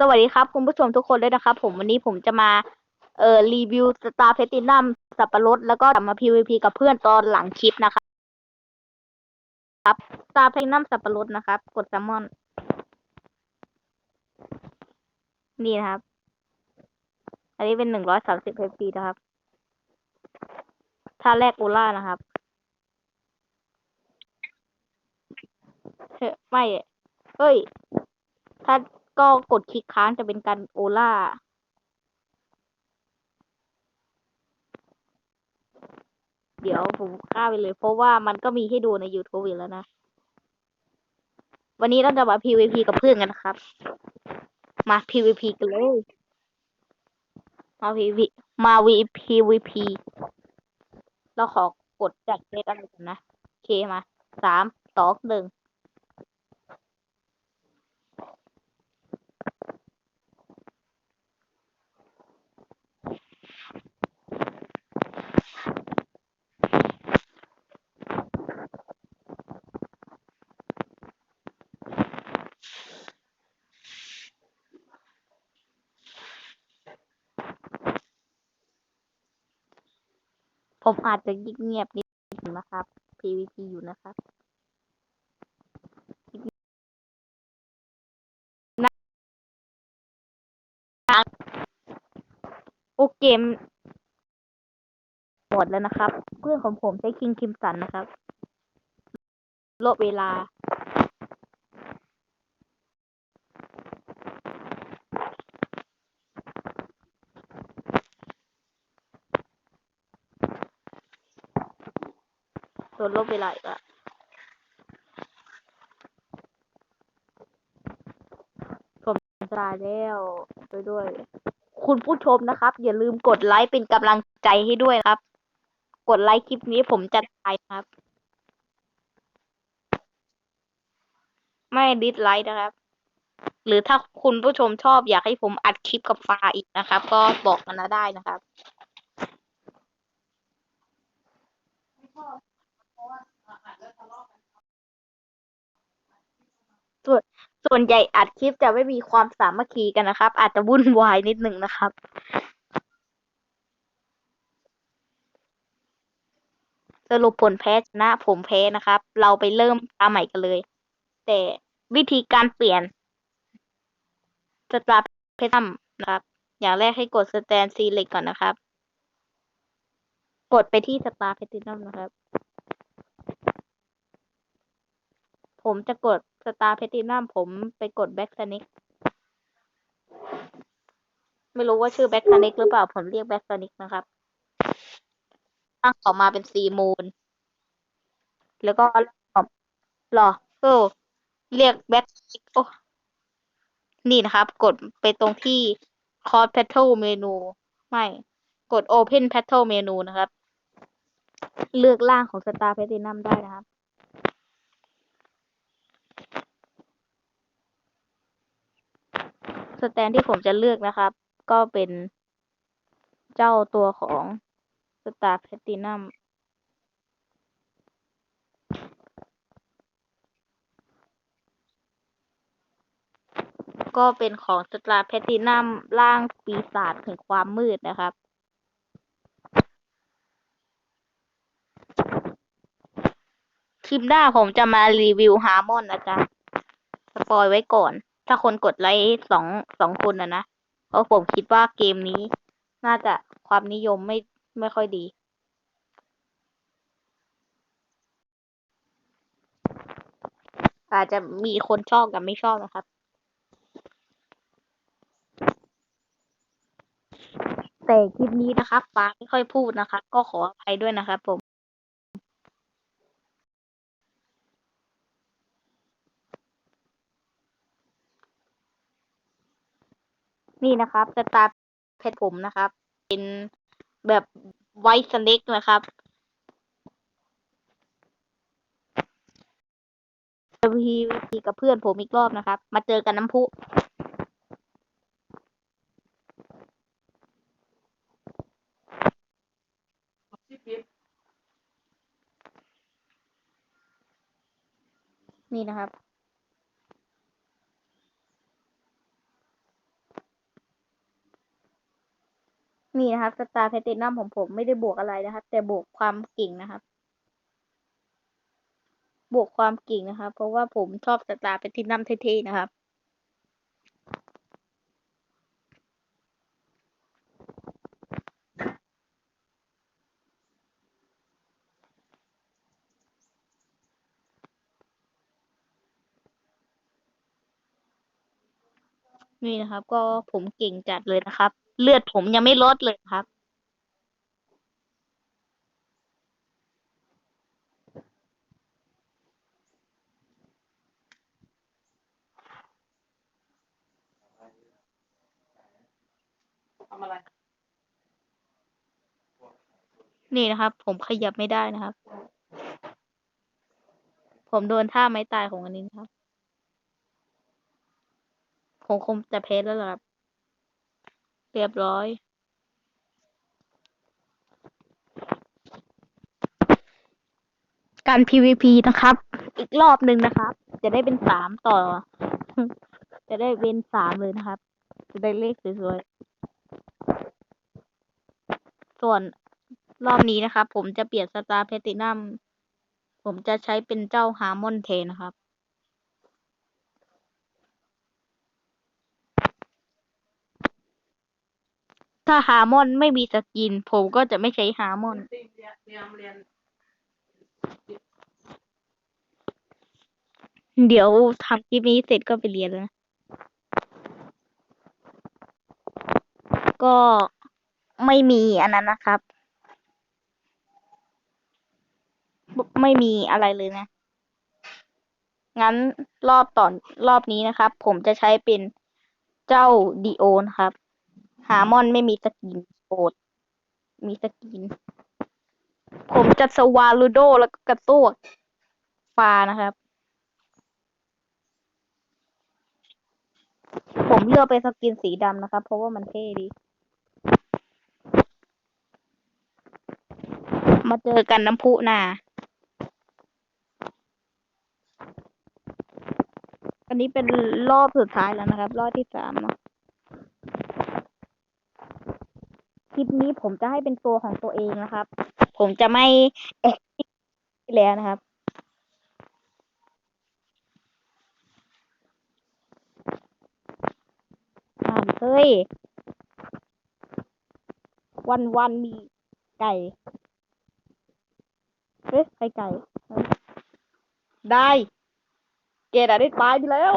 สวัสดีครับคุณผู้ชมทุกคนด้วยนะครับ ผมวันนี้ผมจะมาเอ่อรีวิวสตาร์เพตินัมสับปะรดแล้วก็กลับมา PVP กับเพื่อนตอนหลังคลิปนะครับครับสตาร์เพตินัมสับปะรดนะครับ กดแซลมอน นี่นะครับ อันนี้เป็นหนึ่งร้อยสามสิบ HP นะครับถ้าแรกโอล่านะครับเฮ้ยไม่เฮ้ยถ้า ก็กดคลิกค้างจะเป็นการโอล่า เดี๋ยวผมฆ่าไปเลย เพราะว่ามันก็มีให้ดูใน YouTube อยู่แล้วนะ วันนี้เราจะมา PVP กับเพื่อนกันนะครับ มา PVP กันเลย มา PVP มา PVP เราขอกดจัดเซตอะไรกันนะ โอเคมา สาม สอง หนึ่ง ผมอาจจะเงียบๆนิดนึงนะครับ PVP อยู่นะครับโอเกมหมดแล้วนะครับ เพื่อนของผมใช้คิงคิมสันนะครับลบเวลา โดนลบเวลาอีกละผมตายแล้วด้วยด้วย คุณผู้ชมนะครับ อย่าลืมกดไลค์เป็นกำลังใจให้ด้วยนะครับ กดไลค์คลิปนี้ผมจะตายนะครับ ไม่ดิสไลค์นะครับ หรือถ้าคุณผู้ชมชอบอยากให้ผมอัดคลิปกับฟ้าอีกนะครับ ก็บอกกันมาได้นะครับ ส่วน ส่วนใหญ่อัดคลิปจะไม่มีความสามัคคีกันนะครับ อาจจะวุ่นวายนิดหนึ่งนะครับสรุปผลแพ้ชนะผมแพ้นะครับ เราไปเริ่มตาใหม่กันเลย แต่วิธีการเปลี่ยนสตาร์เพทัมนะครับ อย่างแรกให้กดสแตนซีเล็กก่อนนะครับ กดไปที่สตาร์เพตินัมนะครับ ผมจะกด สตาร์เพตินัมผมไปกดแบ็กสนิกไม่รู้ว่าชื่อแบ็กสนิกหรือเปล่า ผมเรียกแบ็กสนิกนะครับ ตั้งออกมาเป็นซีมูน แล้วก็หรอเอเรียกแบ็กโอ้นี่นะครับ กดไปตรงที่ c o r d Battle เมนูไม่ กด Open Battle เมนูนะครับ เลือกล่างของ Star Platinum ได้นะครับ แตนที่ผมจะเลือกนะครับ ก็เป็นเจ้าตัวของ Star Platinum ก็เป็นของสตาร์แพตินัมร่างปีศาจแห่งความมืดนะครับ คลิปหน้าผมจะมารีวิวฮาร์มอนนะจ๊ะ สปอยไว้ก่อน ถ้าคนกดไลค์สองสองคนนะนะ เพราะผมคิดว่าเกมนี้ น่าจะความนิยมไม่ไม่ค่อยดี อาจจะมีคนชอบกับไม่ชอบนะครับแต่คลิปนี้นะครับฟ้าไม่ค่อยพูดนะครับก็ขออภัยด้วยนะครับผม นี่นะครับสตาร์เพชรผมนะครับ เป็นแบบไวท์สเน็กนะครับ PVP กับเพื่อนผมอีกรอบนะครับ มาเจอกันน้ำพุนี่นะครับ นี่นะครับสตาร์แพลตินัมของผมไม่ได้บวกอะไรนะครับ แต่บวกความเก่งนะครับ บวกความเก่งนะครับ เพราะว่าผมชอบสตาร์แพลตินัมเท่ๆนะครับนี่นะครับ ก็ผมเก่งจัดเลยนะครับ เลือดผมยังไม่ลดเลยครับ ทำอะไรนี่นะครับ ผมขยับไม่ได้นะครับ ผมโดนท่าไม้ตายของอันนี้นะครับ ผมคงจะแพ้แล้วล่ะครับ เรียบร้อย การ PVP นะครับ อีกรอบหนึ่งนะครับ จะได้เป็นสามต่อ จะได้เป็นสามเลยนะครับ จะได้เลขสวยๆ ส่วนรอบนี้นะครับ ผมจะเปลี่ยนสตาร์แพตินัมผมจะใช้เป็นเจ้าฮาร์มอนเทนะครับ ถ้าฮาร์มอนไม่มีสกิน ผมก็จะไม่ใช้ฮาร์มอน เดี๋ยวทำคลิปนี้เสร็จก็ไปเรียนแล้วนะก็ไม่มีอันนั้นนะครับ ไม่มีอะไรเลยนะ งั้นรอบต่อนรอบนี้นะครับ ผมจะใช้เป็นเจ้าดีโอนครับ หามอนไม่มีสกินโปรดมีสกิน ผมจะสวาลูโดแล้วก็กระตัวกฟ้านะครับ ผมเลือกเป็นสกินสีดำนะครับ เพราะว่ามันเท่ดี มาเจอกันน้ำพุนาอันนี้เป็นรอบสุดท้ายแล้วนะครับ รอบที่สามเนาะ คลิปนี้ผมจะให้เป็นตัวของตัวเองนะครับ ผมจะไม่แอคทีแล้วนะครับอ่าเฮ้ย วันวันมีไก่ เฮ้ยไข่ไก่ ได้ เกดอะได้ตายไปแล้ว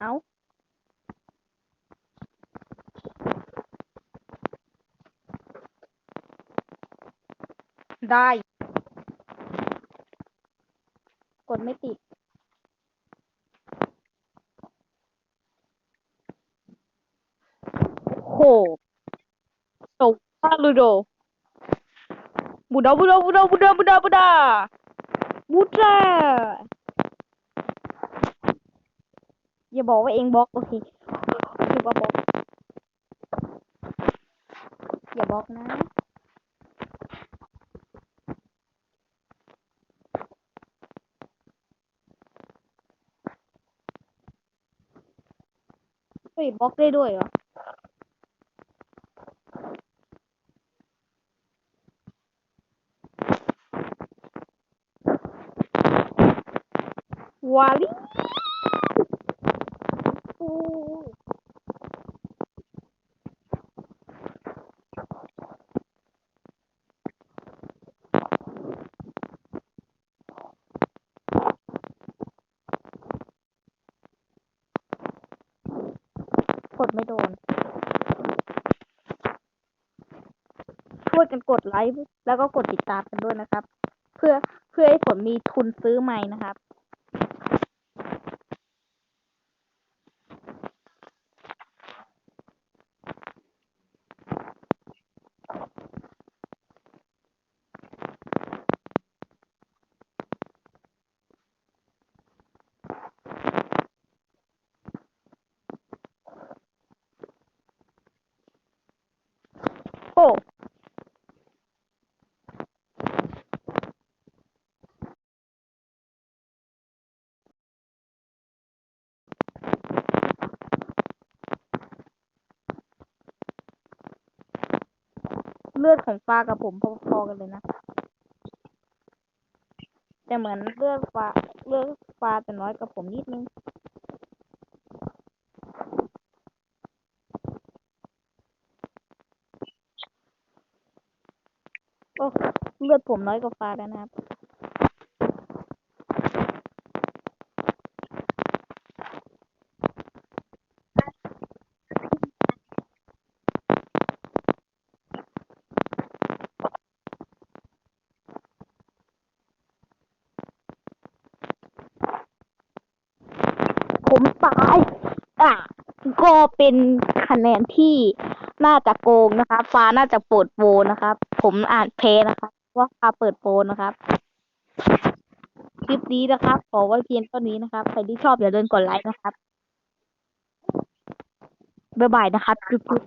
เอา ได้ กดไม่ติด โหโตฮาลูโดบูดาบูดาบูดาบูดาบูดาบูดาบูดาอย่าบอกว่าเองบล็อกโอเคคิดว่าบล็อกอย่าบล็อกนะ บล็อกได้ด้วยเหรอ วาลิโอ้กดไม่โดน ช่วยกันกดไลค์แล้วก็กดติดตามกันด้วยนะครับ เพื่อเพื่อให้ผมมีทุนซื้อใหม่นะครับโอ้ เลือดของฟ้ากับผมพอๆกันเลยนะ แต่เหมือนเลือดฟ้าเลือดฟ้าแต่น้อยกับผมนิดนึงโอ้เลือดผมน้อยกว่าฟ้าแล้วนะครับ ผมตายอะก็เป็นคะแนนที่น่าจะโกงนะครับฟ้าน่าจะเปิดโปรนะครับ ผมอ่านเพนะครับว่าฟ้าเปิดโปรนะครับคลิปนี้นะครับ ขอไว้เพียงเท่านี้นะครับใครที่ชอบอย่าลืมกดไลค์นะครับบ๊ายบายนะครับจุ๊บ